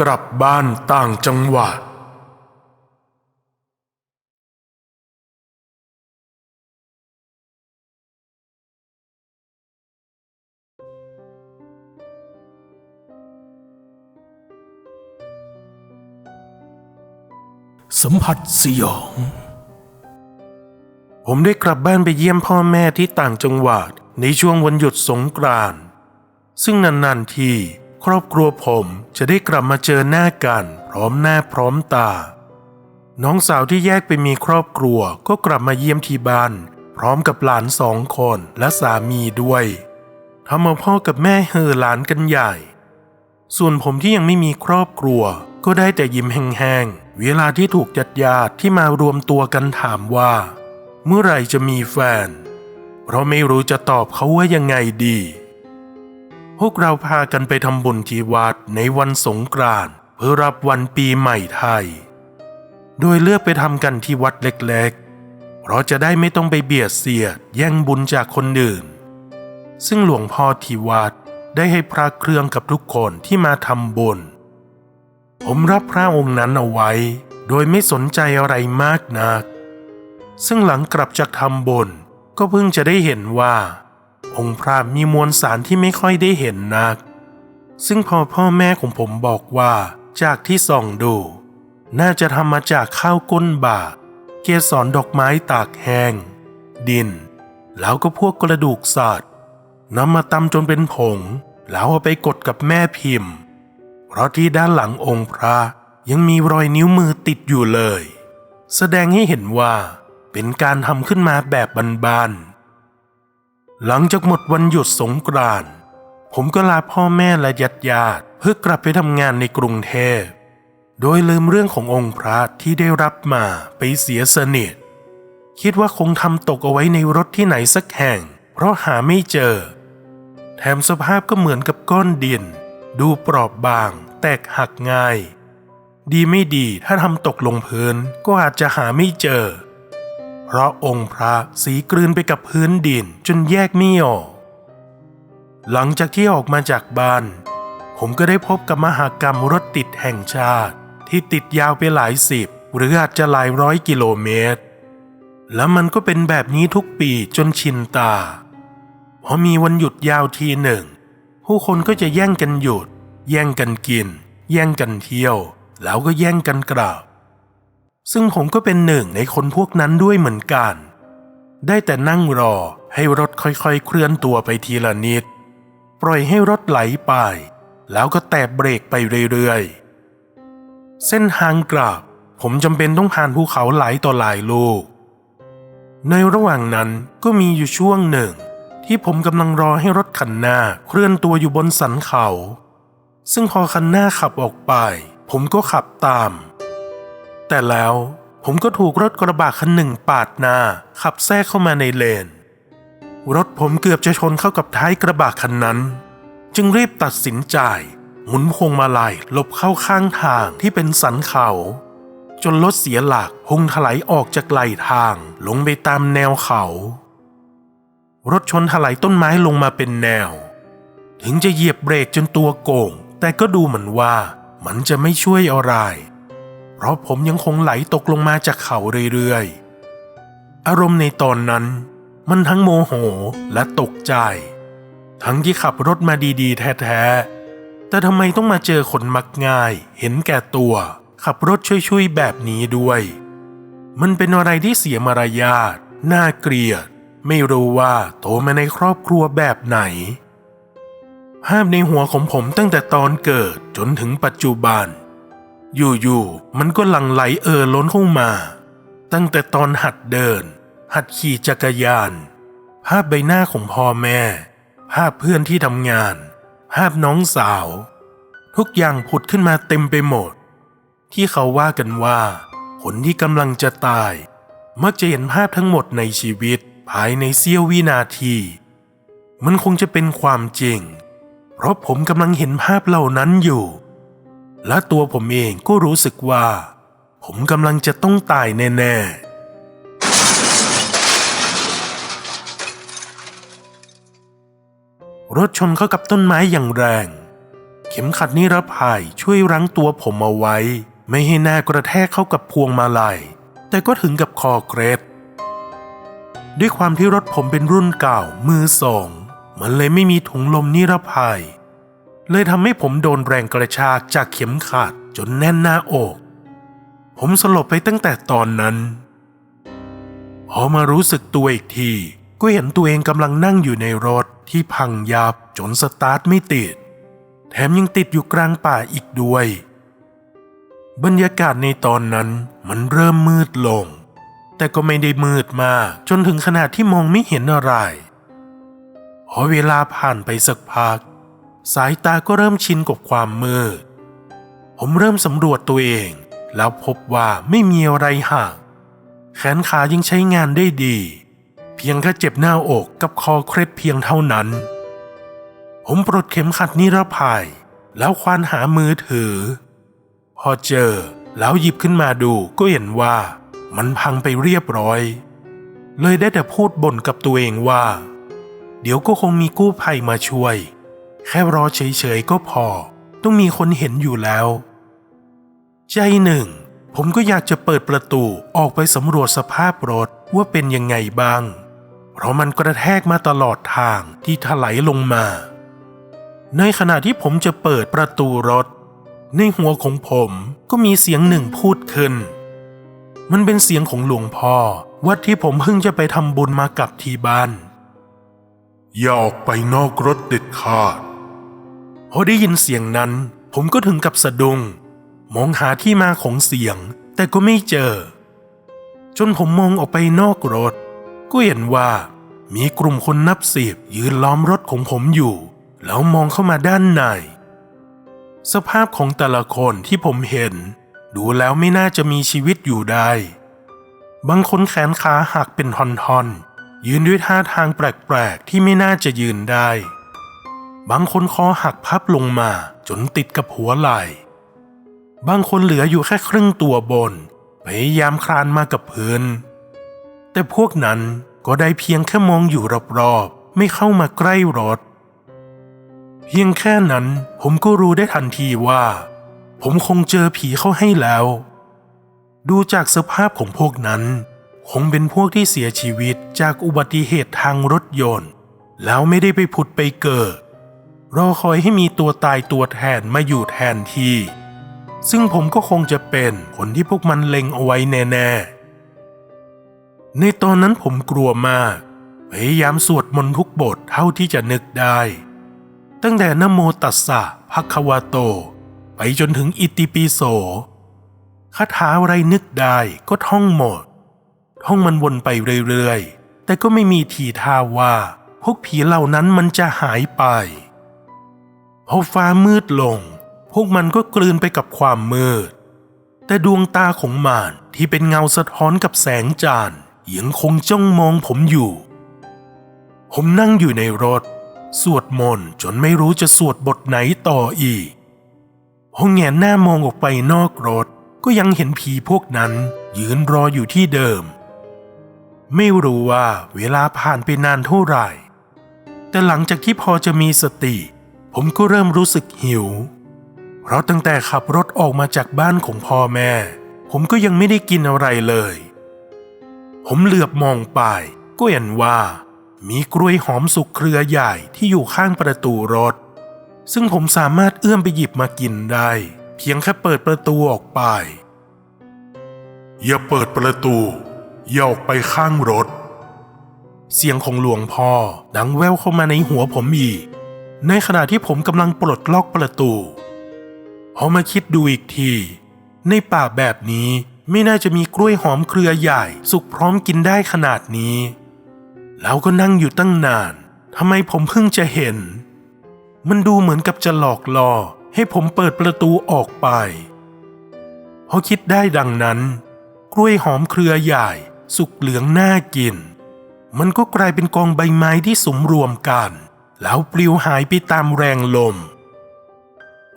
กลับบ้านต่างจังหวัดสัมผัสสยอง ผมได้กลับบ้านไปเยี่ยมพ่อแม่ที่ต่างจังหวัดในช่วงวันหยุดสงกรานต์ซึ่งนานๆที ครอบครัวผมจะได้กลับมาเจอหน้ากัน พร้อมหน้าพร้อมตา น้องสาวที่แยกไปมีครอบครัวก็กลับมาเยี่ยมที่บ้าน พร้อมกับหลานสองคนและสามีด้วยทำเอาพ่อกับแม่เห่อหลานกันใหญ่ ส่วนผมที่ยังไม่มีครอบครัว ก็ได้แต่ยิ้มแห้งๆ เวลาที่ถูกญาติญาติที่มารวมตัวกันถามว่า เมื่อไหร่จะมีแฟน เพราะไม่รู้จะตอบเขาว่ายังไงดี พวกเราพากันไปทำบุญที่วัดในวันสงกรานต์เพื่อรับวันปีใหม่ไทย โดยเลือกไปทำกันที่วัดเล็กๆ เพราะจะได้ไม่ต้องไปเบียดเสียดแย่งบุญจากคนอื่น ซึ่งหลวงพ่อที่วัดได้ให้พระเครื่องกับทุกคนที่มาทำบุญ ผมรับพระองค์นั้นเอาไว้ โดยไม่สนใจอะไรมากนัก ซึ่งหลังกลับจากทำบุญก็เพิ่งจะได้เห็นว่า องค์พระมีมวลสารที่ไม่ค่อยได้เห็นนัก ซึ่งพอพ่อแม่ของผมบอกว่า จากที่ส่องดู น่าจะทำมาจากข้าวก้นบาทเกสรดอกไม้ตากแห้ง ดิน แล้วก็พวกกระดูกสัตว์นำมาตำจนเป็นผง แล้วเอาไปกดกับแม่พิมพ์ เพราะที่ด้านหลังองค์พระยังมีรอยนิ้วมือติดอยู่เลย แสดงให้เห็นว่าเป็นการทำขึ้นมาแบบบานๆ หลังจากหมดวันหยุดสงกรานต์ผมก็ลาพ่อแม่และญาติญาติเพื่อกลับไปทำงานในกรุงเทพ โดยลืมเรื่องขององค์พระที่ได้รับมาไปเสียสนิท คิดว่าคงทำตกเอาไว้ในรถที่ไหนสักแห่ง เพราะหาไม่เจอ แถมสภาพก็เหมือนกับก้อนดิน ดูเปราบบาง แตกหักง่าย ดีไม่ดีถ้าทำตกลงพื้นก็อาจจะหาไม่เจอ เพราะองค์พระสีกลืนไปกับพื้นดินจนแยกไม่ออกหลังจากที่ออกมาจากบ้าน ผมก็ได้พบกับมหากรรมรถติดแห่งชาติ ที่ติดยาวไปหลายสิบ หรืออาจจะหลายร้อยกิโลเมตร แล้วมันก็เป็นแบบนี้ทุกปีจนชินตาพอมีวันหยุดยาวทีหนึ่ง ผู้คนก็จะแย่งกันหยุด แย่งกันกิน แย่งกันเที่ยว แล้วก็แย่งกันกลับ ซึ่งผมก็เป็นหนึ่งในคนพวกนั้นด้วยเหมือนกัน ได้แต่นั่งรอให้รถค่อยๆ เคลื่อนตัวไปทีละนิด ปล่อยให้รถไหลไป แล้วก็แตะเบรกไปเรื่อยๆ เส้นทางกลับ ผมจำเป็นต้องผ่านภูเขาหลายต่อหลายลูก ในระหว่างนั้นก็มีอยู่ช่วงหนึ่ง ที่ผมกำลังรอให้รถคันหน้าเคลื่อนตัวอยู่บนสันเขา ซึ่งพอคันหน้าขับออกไป ผมก็ขับตาม แต่แล้วผมก็ถูกรถกระบะคันหนึ่งปาดหน้า ขับแทรกเข้ามาในเลน รถผมเกือบจะชนเข้ากับท้ายกระบะคันนั้น จึงรีบตัดสินใจ หมุนพวงมาลัยหลบเข้าข้างทางที่เป็นสันเขา จนรถเสียหลักพุ่งถลายออกจากไหลทางลงไปตามแนวเขา รถชนถลายต้นไม้ลงมาเป็นแนว ถึงจะเหยียบเบรกจนตัวโก่ง แต่ก็ดูเหมือนว่ามันจะไม่ช่วยอะไร เพราะผมยังคงไหลตกลงมาจากเขาเรื่อยๆ อารมณ์ในตอนนั้น มันทั้งโมโหและตกใจ ทั้งที่ขับรถมาดีๆ แท้ๆ แต่ทำไมต้องมาเจอคนมักง่าย เห็นแก่ตัว ขับรถช่วยๆ แบบนี้ด้วย มันเป็นอะไรที่เสียมารยาทน่าเกลียด ไม่รู้ว่าโตมาในครอบครัวแบบไหนภาพในหัวของผมตั้งแต่ตอนเกิดจนถึงปัจจุบัน อยู่ๆมันก็หลั่งไหลเอ่อล้นเข้ามา ตั้งแต่ตอนหัดเดิน หัดขี่จักรยาน ภาพใบหน้าของพ่อแม่ ภาพเพื่อนที่ทำงาน ภาพน้องสาว ทุกอย่างผุดขึ้นมาเต็มไปหมด ที่เขาว่ากันว่า คนที่กำลังจะตาย มักจะเห็นภาพทั้งหมดในชีวิตภายในเสี้ยววินาที มันคงจะเป็นความจริง เพราะผมกำลังเห็นภาพเหล่านั้นอยู่ และตัวผมเองก็รู้สึกว่า ผมกำลังจะต้องตายแน่ ๆ รถชนเข้ากับต้นไม้อย่างแรง เข็มขัดนิรภัยช่วยรั้งตัวผมเอาไว้ ไม่ให้หน้ากระแทกเข้ากับพวงมาลัย แต่ก็ถึงกับคอเคร็ดด้วยความที่รถผมเป็นรุ่นเก่ามือสอง มันเลยไม่มีถุงลมนิรภัย เลยทำให้ผมโดนแรงกระชากจากเข็มขัดจนแน่นหน้าอก ผมสลบไปตั้งแต่ตอนนั้นพอมารู้สึกตัวอีกที ก็เห็นตัวเองกำลังนั่งอยู่ในรถที่พังยับจนสตาร์ทไม่ติด แถมยังติดอยู่กลางป่าอีกด้วย บรรยากาศในตอนนั้นมันเริ่มมืดลง แต่ก็ไม่ได้มืดมากจนถึงขนาดที่มองไม่เห็นอะไร พอเวลาผ่านไปสักพัก สายตาก็เริ่มชินกับความมืด ผมเริ่มสำรวจตัวเอง แล้วพบว่าไม่มีอะไรหักแขนขายังใช้งานได้ดี เพียงแค่เจ็บหน้าอกกับคอเคร็ดเพียงเท่านั้น ผมปลดเข็มขัดนิรภัย แล้วควานหามือถือ พอเจอแล้วหยิบขึ้นมาดูก็เห็นว่ามันพังไปเรียบร้อย เลยได้แต่พูดบ่นกับตัวเองว่า เดี๋ยวก็คงมีกู้ภัยมาช่วย แค่รอเฉยๆก็พอ ต้องมีคนเห็นอยู่แล้ว ใจหนึ่ง ผมก็อยากจะเปิดประตูออกไปสำรวจสภาพรถว่าเป็นยังไงบ้าง เพราะมันกระแทกมาตลอดทางที่ถลายลงมา ในขณะที่ผมจะเปิดประตูรถ ในหัวของผมก็มีเสียงหนึ่งพูดขึ้น มันเป็นเสียงของหลวงพ่อวัดที่ผมเพิ่งจะไปทำบุญมากับที่บ้านอย่าออกไปนอกรถเด็ดขาด พอได้ยินเสียงนั้น ผมก็ถึงกับสะดุง้งมองหาที่มาของเสียง แต่ก็ไม่เจอ จนผมมองออกไปนอกรถ ก็เห็นว่า มีกลุ่มคนนับสิบยืนล้อมรถของผมอยู่ แล้วมองเข้ามาด้านใน สภาพของแต่ละคนที่ผมเห็น ดูแล้วไม่น่าจะมีชีวิตอยู่ได้ บางคนแขนขาหักเป็นท่อนๆยืนด้วยท่าทางแปลกๆที่ไม่น่าจะยืนได้ บางคนคอหักพับลงมาจนติดกับหัวไหล่ บางคนเหลืออยู่แค่ครึ่งตัวบน พยายามคลานมากับพื้น แต่พวกนั้นก็ได้เพียงแค่มองอยู่รอบๆ ไม่เข้ามาใกล้รถ เพียงแค่นั้นผมก็รู้ได้ทันทีว่า ผมคงเจอผีเข้าให้แล้ว ดูจากสภาพของพวกนั้น คงเป็นพวกที่เสียชีวิตจากอุบัติเหตุทางรถยนต์ แล้วไม่ได้ไปผุดไปเกิด รอคอยให้มีตัวตายตัวแทนมาอยู่แทนที่ ซึ่งผมก็คงจะเป็นคนที่พวกมันเล็งเอาไว้แน่ๆ ในตอนนั้นผมกลัวมาก พยายามสวดมนต์ทุกบทเท่าที่จะนึกได้ ตั้งแต่นโมตัสสะภควะโต ไปจนถึงอิติปิโสคาถาอะไรนึกได้ก็ท่องหมด ท่องมันวนไปเรื่อยๆ แต่ก็ไม่มีทีท่าว่า พวกผีเหล่านั้นมันจะหายไป พอฟ้ามืดลง พวกมันก็กลืนไปกับความมืด แต่ดวงตาของมานที่เป็นเงาสะท้อนกับแสงจานยังคงจ้องมองผมอยู่ ผมนั่งอยู่ในรถ สวดมนต์จนไม่รู้จะสวดบทไหนต่ออีกพอแงนหน้ามองออกไปนอกรถก็ยังเห็นผีพวกนั้น ยืนรออยู่ที่เดิม ไม่รู้ว่าเวลาผ่านไปนานเท่าไหร่ แต่หลังจากที่พอจะมีสติ ผมก็เริ่มรู้สึกหิว เพราะตั้งแต่ขับรถออกมาจากบ้านของพ่อแม่ ผมก็ยังไม่ได้กินอะไรเลย ผมเหลือบมองไป ก็เห็นว่า มีกล้วยหอมสุกเครือใหญ่ที่อยู่ข้างประตูรถ ซึ่งผมสามารถเอื้อมไปหยิบมากินได้ เพียงแค่เปิดประตูออกไป อย่าเปิดประตู อย่าออกไปข้างรถ เสียงของหลวงพ่อดังแว่วเข้ามาในหัวผมอีก ในขณะที่ผมกำลังปลดล็อกประตูพอมาคิดดูอีกที ในป่าแบบนี้ไม่น่าจะมีกล้วยหอมเครือใหญ่ สุกพร้อมกินได้ขนาดนี้ แล้วก็นั่งอยู่ตั้งนานทำไมผมเพิ่งจะเห็น มันดูเหมือนกับจะหลอกล่อให้ผมเปิดประตูออกไปพอคิดได้ดังนั้น กล้วยหอมเครือใหญ่ สุกเหลืองน่ากิน มันก็กลายเป็นกองใบไม้ที่สมรวมกัน แล้วปลิวหายไปตามแรงลม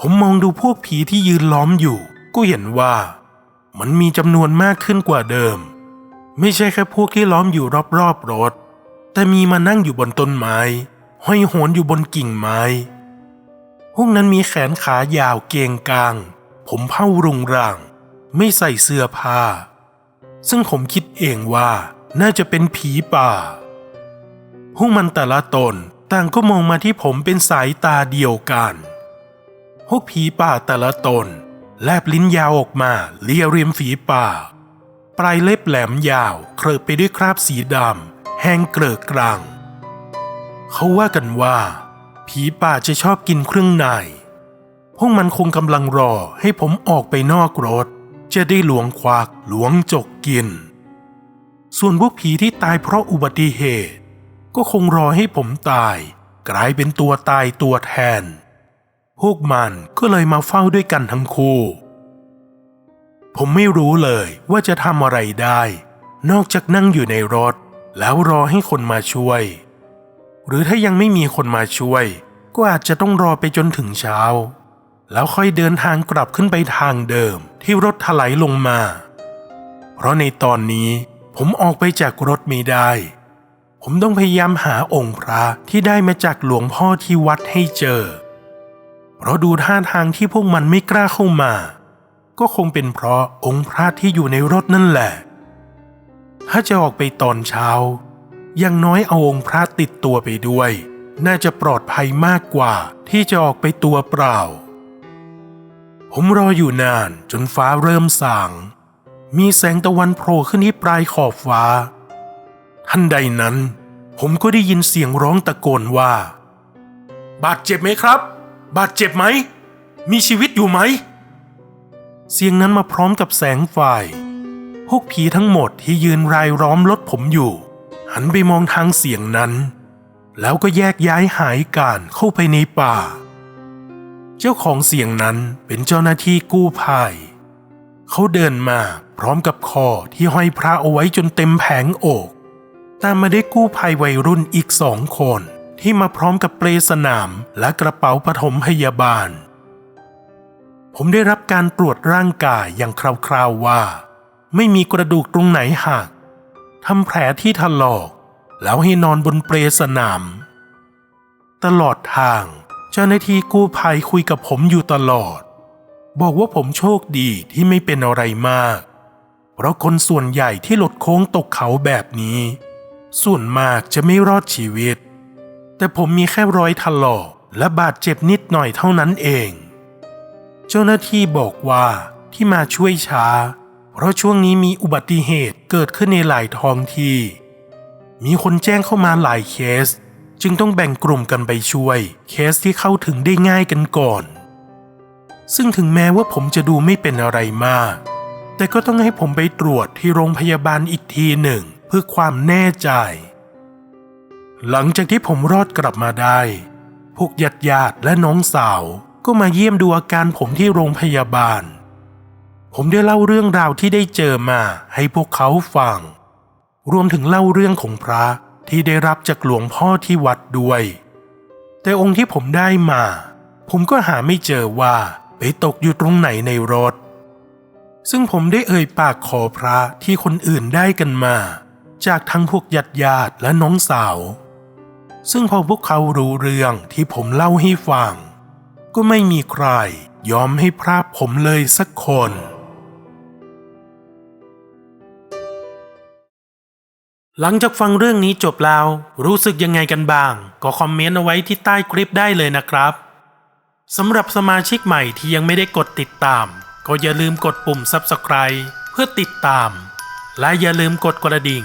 ผมมองดูพวกผีที่ยืนล้อมอยู่ ก็เห็นว่า มันมีจำนวนมากขึ้นกว่าเดิม ไม่ใช่แค่พวกที่ล้อมอยู่รอบๆรถ แต่มีมานั่งอยู่บนต้นไม้ ห้อยโหนอยู่บนกิ่งไม้ พวกนั้นมีแขนขายาวเกงกลาง ผมเผ้ารุงรัง ไม่ใส่เสื้อผ้า ซึ่งผมคิดเองว่าน่าจะเป็นผีป่าพวกมันแต่ละตน ต่างก็มองมาที่ผมเป็นสายตาเดียวกัน พวกผีป่าแต่ละตน แลบลิ้นยาวออกมาเลียริมฝีปากปลายเล็บแหลมยาว เคลือบไปด้วยคราบสีดำแห้งเกลือกกลางเขาว่ากันว่า ผีป่าจะชอบกินเครื่องใน พวกมันคงกำลังรอให้ผมออกไปนอกรถ จะได้หลวงควักหลวงจกกิน ส่วนพวกผีที่ตายเพราะอุบัติเหตุ ก็คงรอให้ผมตาย กลายเป็นตัวตายตัวแทน พวกมันก็เลยมาเฝ้าด้วยกันทั้งคู่ ผมไม่รู้เลยว่าจะทำอะไรได้ นอกจากนั่งอยู่ในรถ แล้วรอให้คนมาช่วย หรือถ้ายังไม่มีคนมาช่วย ก็อาจจะต้องรอไปจนถึงเช้า แล้วค่อยเดินทางกลับขึ้นไปทางเดิมที่รถถลายลงมา เพราะในตอนนี้ผมออกไปจากรถไม่ได้ ผมต้องพยายามหาองค์พระที่ได้มาจากหลวงพ่อที่วัดให้เจอ เพราะดูท่าทางที่พวกมันไม่กล้าเข้ามา ก็คงเป็นเพราะองค์พระที่อยู่ในรถนั่นแหละ ถ้าจะออกไปตอนเช้าย่างน้อยเอาองค์พระติดตัวไปด้วย น่าจะปลอดภัยมากกว่าที่จะออกไปตัวเปล่า ผมรออยู่นานจนฟ้าเริ่มสาง มีแสงตะวันโผล่ขึ้นที่ปลายขอบฟ้า ทันใดนั้น ผมก็ได้ยินเสียงร้องตะโกนว่า บาดเจ็บไหมครับ บาดเจ็บไหม มีชีวิตอยู่ไหม เสียงนั้นมาพร้อมกับแสงไฟพวกผีทั้งหมดที่ยืนรายล้อมรถผมอยู่ หันไปมองทางเสียงนั้น แล้วก็แยกย้ายหายการเข้าไปในป่า เจ้าของเสียงนั้นเป็นเจ้าหน้าที่กู้ภัยเขาเดินมาพร้อมกับคอที่ห้อยพระเอาไว้จนเต็มแผงอก ตามมาได้กู้ภัยวัยรุ่นอีกสองคน ที่มาพร้อมกับเปลสนามและกระเป๋าปฐมพยาบาล ผมได้รับการตรวจร่างกายอย่างคร่าวๆว่า ไม่มีกระดูกตรงไหนหักทำแผลที่ถลอก แล้วให้นอนบนเปลสนาม ตลอดทางเจ้าหน้าที่กู้ภัยคุยกับผมอยู่ตลอด บอกว่าผมโชคดีที่ไม่เป็นอะไรมาก เพราะคนส่วนใหญ่ที่หลดโค้งตกเขาแบบนี้ ส่วนมากจะไม่รอดชีวิต แต่ผมมีแค่รอยถลอกและบาดเจ็บนิดหน่อยเท่านั้นเอง เจ้าหน้าที่บอกว่าที่มาช่วยช้า เพราะช่วงนี้มีอุบัติเหตุเกิดขึ้นในหลายท้องที่ มีคนแจ้งเข้ามาหลายเคส จึงต้องแบ่งกลุ่มกันไปช่วย เคสที่เข้าถึงได้ง่ายกันก่อน ซึ่งถึงแม้ว่าผมจะดูไม่เป็นอะไรมาก แต่ก็ต้องให้ผมไปตรวจที่โรงพยาบาลอีกทีหนึ่ง พื่อความแน่ใจ หลังจากที่ผมรอดกลับมาได้ พวกญาติญาติและน้องสาวก็มาเยี่ยมดูอาการผมที่โรงพยาบาล ผมได้เล่าเรื่องราวที่ได้เจอมาให้พวกเขาฟัง รวมถึงเล่าเรื่องของพระที่ได้รับจากหลวงพ่อที่วัดด้วย แต่องค์ที่ผมได้มา ผมก็หาไม่เจอว่าไปตกอยู่ตรงไหนในรถ ซึ่งผมได้เอ่ยปากขอพระที่คนอื่นได้กันมา จากทั้งพวกญาติญาติและน้องสาว ซึ่งพอพวกเขารู้เรื่องที่ผมเล่าให้ฟัง ก็ไม่มีใครยอมให้พระผมเลยสักคน หลังจากฟังเรื่องนี้จบแล้ว รู้สึกยังไงกันบ้าง ก็คอมเมนต์เอาไว้ที่ใต้คลิปได้เลยนะครับสำหรับสมาชิกใหม่ที่ยังไม่ได้กดติดตาม ก็อย่าลืมกดปุ่ม Subscribe เพื่อติดตาม และอย่าลืมกดกระดิ่ง